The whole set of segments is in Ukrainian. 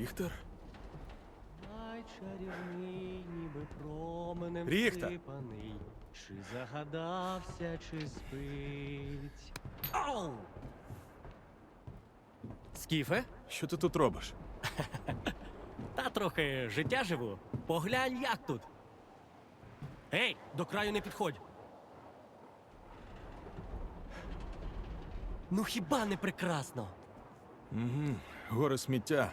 Ріхтер? Чарівний, ніби променем Ріхта! всипаний. Чи загадався, чи спить. Ау! Скіфе? Що ти тут робиш? Та трохи життя живу. Поглянь, як тут. Ей, до краю не підходь. Ну хіба не прекрасно? Угу. Гори сміття.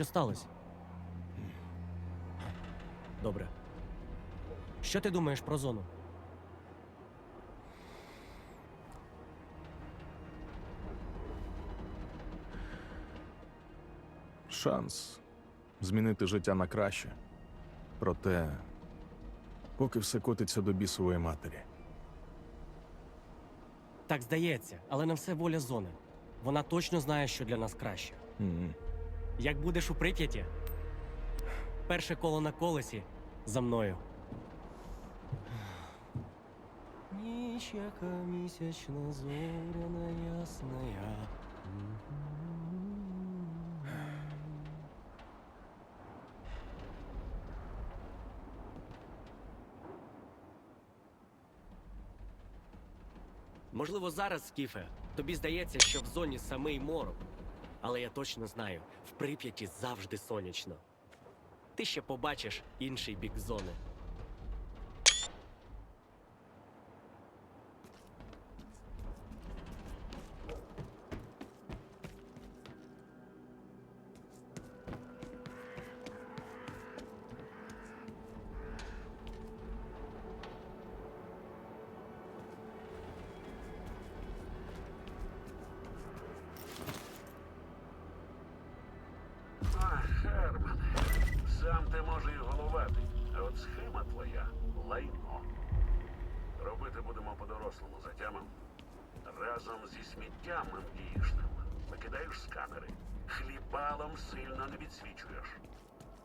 Що сталося? Добре. Що ти думаєш про зону? Шанс змінити життя на краще. Проте, поки все котиться до бісової матері. Так здається, але на все воля зони. Вона точно знає, що для нас краще. М. Як будеш у Прип'яті? Перше коло на колесі за мною. Ніч, яка місячна зоряна ясная. Можливо, зараз, Скіфе, тобі здається, що в зоні самий морок. Але я точно знаю, в Прип'яті завжди сонячно. Ти ще побачиш інший бік зони. Сам ти може і головатий, а от схема твоя лайно. Робити будемо по-дорослому затямом. Разом зі сміттям дієшним викидаєш сканери, хлібалом сильно не відсвічуєш.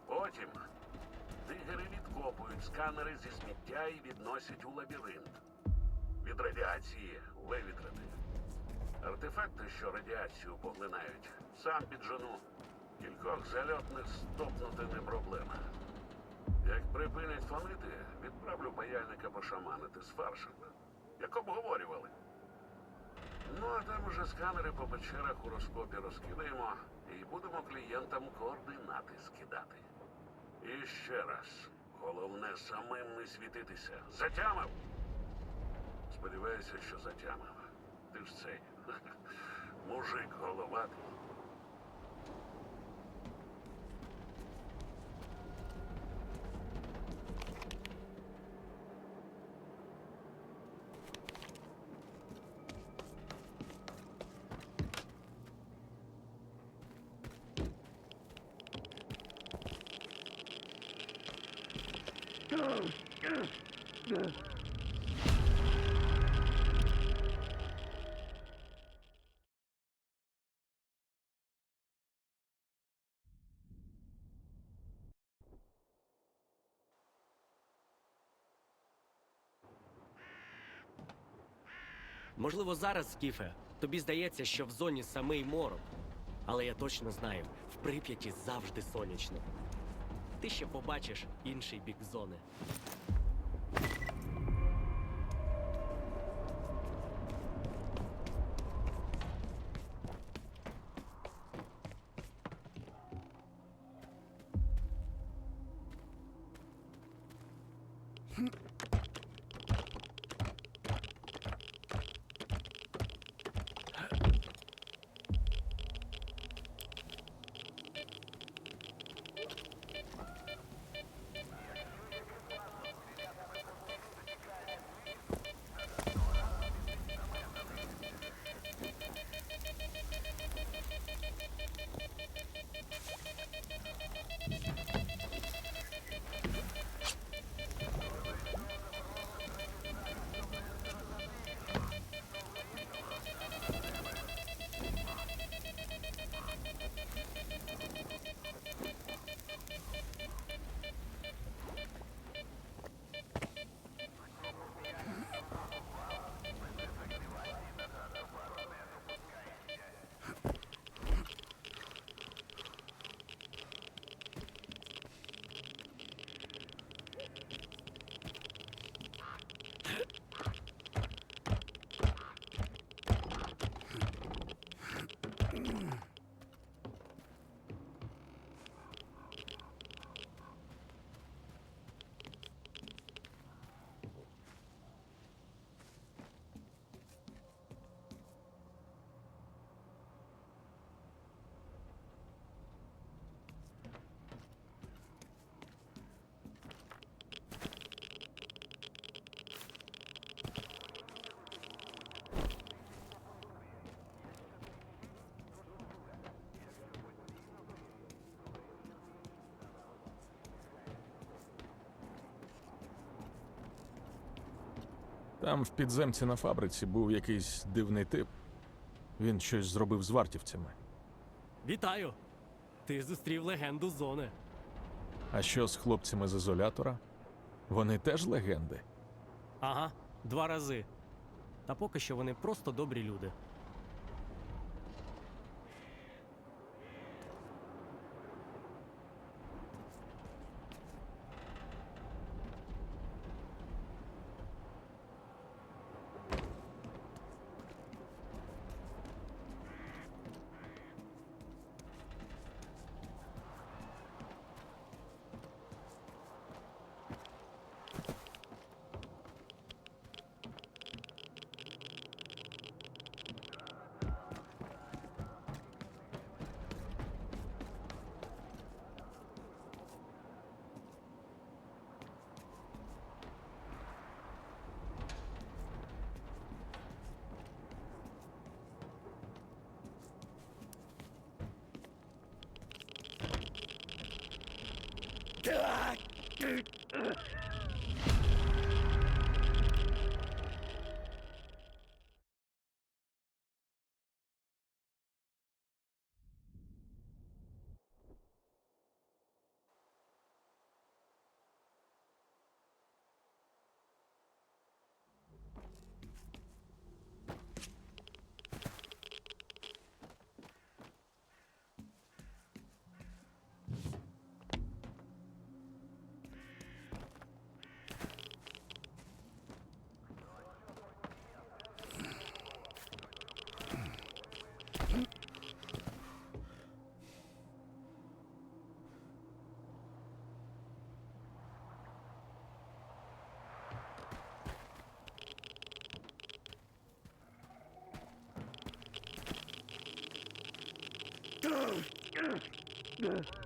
Потім дигери відкопують сканери зі сміття і відносять у лабіринт. Від радіації вивітрити. Артефакти, що радіацію поглинають, сам піджену. Кількох зальотних стопнути не проблема. Як припинять фонити, відправлю паяльника пошаманити з фаршем. Як обговорювали. Ну, а там уже сканери по печерах у розкопі розкидаємо і будемо клієнтам координати скидати. І ще раз, головне самим не світитися. Затямив! Сподіваюся, що затямив. Ти ж цей мужик головатий. таке. Можливо, зараз, Скіфе, тобі здається, що в зоні самий морок. Але я точно знаю, в Прип'яті завжди сонячно. Ти ще побачиш інший бік зони. Там в підземці на фабриці був якийсь дивний тип. Він щось зробив з вартівцями. Вітаю! Ти зустрів легенду зони. А що з хлопцями з ізолятора? Вони теж легенди. Ага, два рази. Та поки що вони просто добрі люди. Yeah.